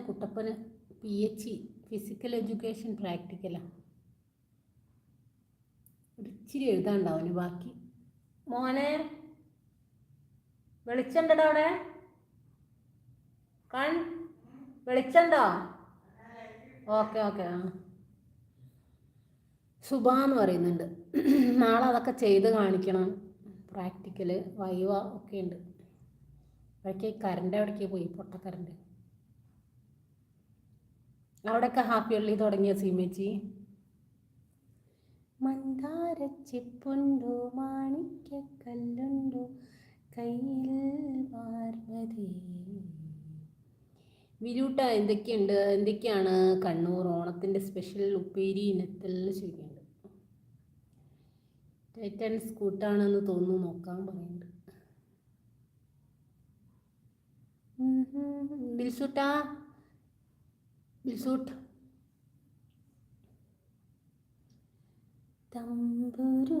എന്റെ കുട്ടപ്പന് P H physical education പ്രാക്ടിക്കലാണ് ഒരു ഇച്ചിരി എഴുതാണ്ടാവും ബാക്കി. മോനെ വെളിച്ചണ്ടോ അവിടെ? കൺ വെളിച്ചണ്ടോ ഓക്കെ ഓക്കെ ആ. സുബ എന്ന് പറയുന്നുണ്ട്. നാളെ അതൊക്കെ ചെയ്ത് കാണിക്കണം. പ്രാക്ടിക്കൽ വൈവ ഒക്കെ ഉണ്ട്. അവിടേക്ക് കറണ്ട് എവിടേക്ക് പോയി? പൊട്ടക്കറണ്ട്. അവിടെയൊക്കെ ഹാപ്പി ഉള്ളി തുടങ്ങിയ സീമേച്ചി മന്ദാരച്ചിപ്പുണ്ടോ മാണിക്യക്കല്ലുണ്ടോ കയ്യിൽ പാർവതി. വിരൂട്ട എന്തൊക്കെയുണ്ട്? എന്തൊക്കെയാണ് കണ്ണൂർ ഓണത്തിന്റെ സ്പെഷ്യൽ ഉപ്പേരി ഇനത്തിൽ ചോദിക്കുന്നുണ്ട്. ടൈറ്റൻസ് കൂട്ടാണെന്ന് തോന്നുന്നു നോക്കാൻ പറയുന്നുണ്ട്. ബിൽസൂട്ടാ ബിൽസൂട്ട്. തമ്പുരു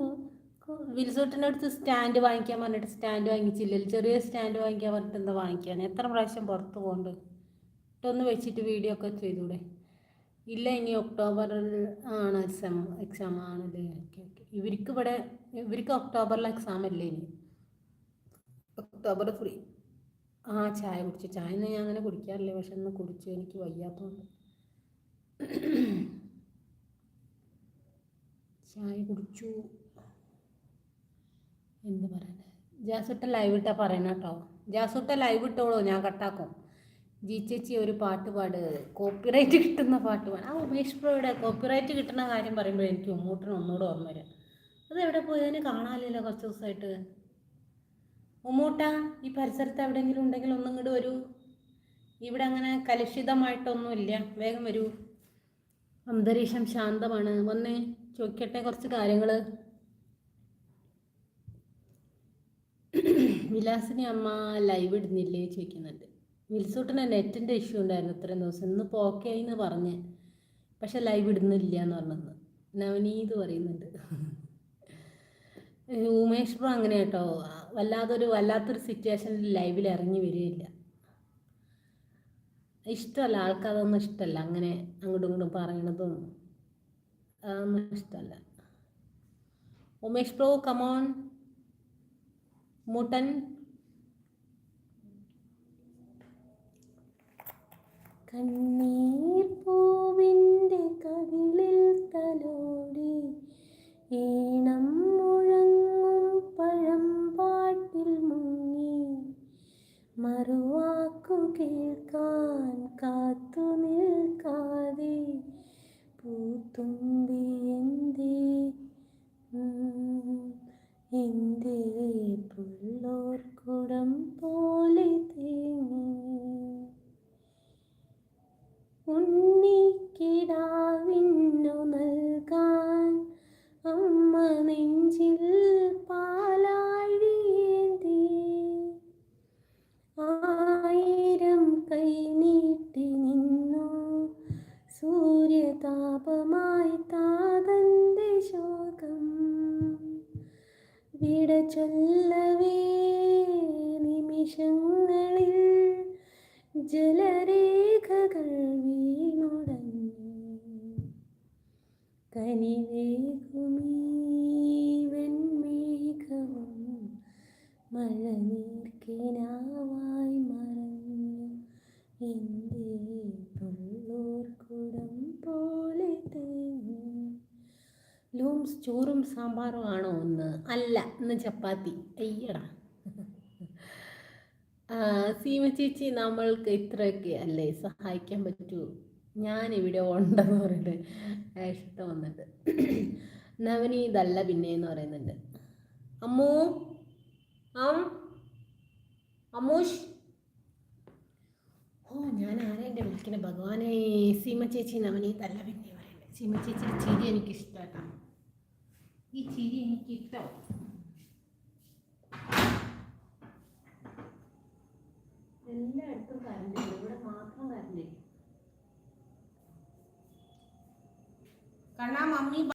വിൽസൂട്ടിന്റെ അടുത്ത് സ്റ്റാൻഡ് വാങ്ങിക്കാൻ പറഞ്ഞിട്ട് സ്റ്റാൻഡ് വാങ്ങിച്ചില്ലല്ലോ ചെറിയ സ്റ്റാൻഡ് വാങ്ങിക്കാൻ പറഞ്ഞിട്ട് എന്താ വാങ്ങിക്കാൻ എത്ര പ്രാവശ്യം പുറത്ത് പോകണ്ട് ഇട്ടൊന്ന് വെച്ചിട്ട് വീഡിയോ ഒക്കെ ചെയ്തൂടെ? ഇല്ല ഇനി ഒക്ടോബറിൽ ആണ് എക്സാം എക്സാം ആണല്ലേ? Okay okay. ഇവർക്ക് ഇവിടെ ഇവർക്ക് ഒക്ടോബറിൽ എക്സാം അല്ലേ ഇനി? ഒക്ടോബർ ഫ്രീ ആ ചായ കുടിച്ചു. ചായ ഞാൻ അങ്ങനെ കുടിക്കാറില്ല. പക്ഷെ ഒന്ന് കുടിച്ചു എനിക്ക് വയ്യാത്തതുകൊണ്ട് ചായ കുടിച്ചു. എന്ത് പറയുന്നത് ജാസുട്ട ലൈവ് ഇട്ടാ പറയണ കേട്ടോ. ജാസുട്ട ലൈവ് ഇട്ടോളൂ. ഞാൻ കട്ടാക്കും. ജി ചേച്ചി ഒരു പാട്ട് പാട്. കോപ്പിറൈറ്റ് കിട്ടുന്ന പാട്ട് പാട്. ആ ഉമേഷ് പ്രോയുടെ കോപ്പിറൈറ്റ് കിട്ടുന്ന കാര്യം പറയുമ്പോൾ എനിക്ക് ഉമ്മൂട്ടിന് ഒന്നുകൂടെ ഓർമ്മ വരും. അത് എവിടെ പോയതിനെ കാണാനില്ലല്ലോ കുറച്ച് ദിവസമായിട്ട് ഉമ്മൂട്ട ഈ പരിസരത്ത് എവിടെയെങ്കിലും ഉണ്ടെങ്കിൽ ഒന്നും ഇങ്ങോട്ട് വരൂ. ഇവിടെ അങ്ങനെ കലുഷിതമായിട്ടൊന്നുമില്ല. വേഗം വരൂ. അന്തരീക്ഷം ശാന്തമാണ്. വന്ന് ചോദിക്കട്ടെ കുറച്ച് കാര്യങ്ങൾ വിലാസിനി അമ്മ ലൈവ് ഇടുന്നില്ലേ ചോദിക്കുന്നുണ്ട്. വിൽസൂട്ടിന് നെറ്റിന്റെ ഇഷ്യൂ ഉണ്ടായിരുന്നു ഇത്രയും ദിവസം. ഇന്നിപ്പോൾ ഓക്കെ എന്ന് പറഞ്ഞ്. പക്ഷെ ലൈവ് ഇടുന്നില്ല എന്ന് പറഞ്ഞത് നവനീത് പറയുന്നുണ്ട്. ഉമേഷ് ബ്രോ അങ്ങനെ കേട്ടോ. വല്ലാതൊരു വല്ലാത്തൊരു സിറ്റുവേഷനിൽ ലൈവിൽ ഇറങ്ങി വരികയില്ല. ഇഷ്ടമല്ല ആൾക്കതൊന്നും ഇഷ്ടമല്ല അങ്ങനെ അങ്ങോട്ടും ഇങ്ങോട്ടും പറയണതും. അതൊന്നും ഇഷ്ടമല്ല. ഉമേഷ് ബ്രോ കമോൺ മുട്ടൻ. കണ്ണീർ പൂവിന്റെ കവിളിൽ മറുവാക്കു കേൾക്കാൻ കാത്തു നിൽക്കാതെ പൂത്തുമ്പി എന്തേ? എന്തേ പുള്ളോർക്കുടം പോലെ വിട ചൊല്ലവേ നിമിഷങ്ങളിൽ ജലരേഖകൾ വീണുടങ്ങി. കനിവേകുമീ വെൺമേഘവും മഴ നീർക്കിനാവായി മറഞ്ഞു. എന്റെ ലൂംസ് ചോറും സാമ്പാറും ആണോ ഒന്ന്? അല്ല ഇന്ന് ചപ്പാത്തി. അയ്യടാ. സീമ ചേച്ചി നമ്മൾക്ക് ഇത്രയൊക്കെ അല്ലേ സഹായിക്കാൻ പറ്റൂ? ഞാനിവിടെ ഉണ്ടെന്ന് പറഞ്ഞിട്ട് ഇഷ്ടം വന്നിട്ട്. നവനി ഇതല്ല പിന്നെ എന്ന് പറയുന്നുണ്ട്. അമ്മൂ? അം? അമ്മൂഷ് ഓ ഞാൻ ആരെ എന്റെ വിളിക്കണേ? ഭഗവാനെ സീമ ചേച്ചി നവനി ഇതല്ല പിന്നെ പറയുന്നത്. സീമ ചേച്ചിയുടെ ചിരി എനിക്ക് ഇഷ്ടമാട്ടോ ഈ ചിരി എനിക്ക് ഇഷ്ടമാണ് എല്ലായിടത്തും കറണ്ട് ഇവിടെ മാത്രം കറണ്ട് കണ്ണാ മമ്മി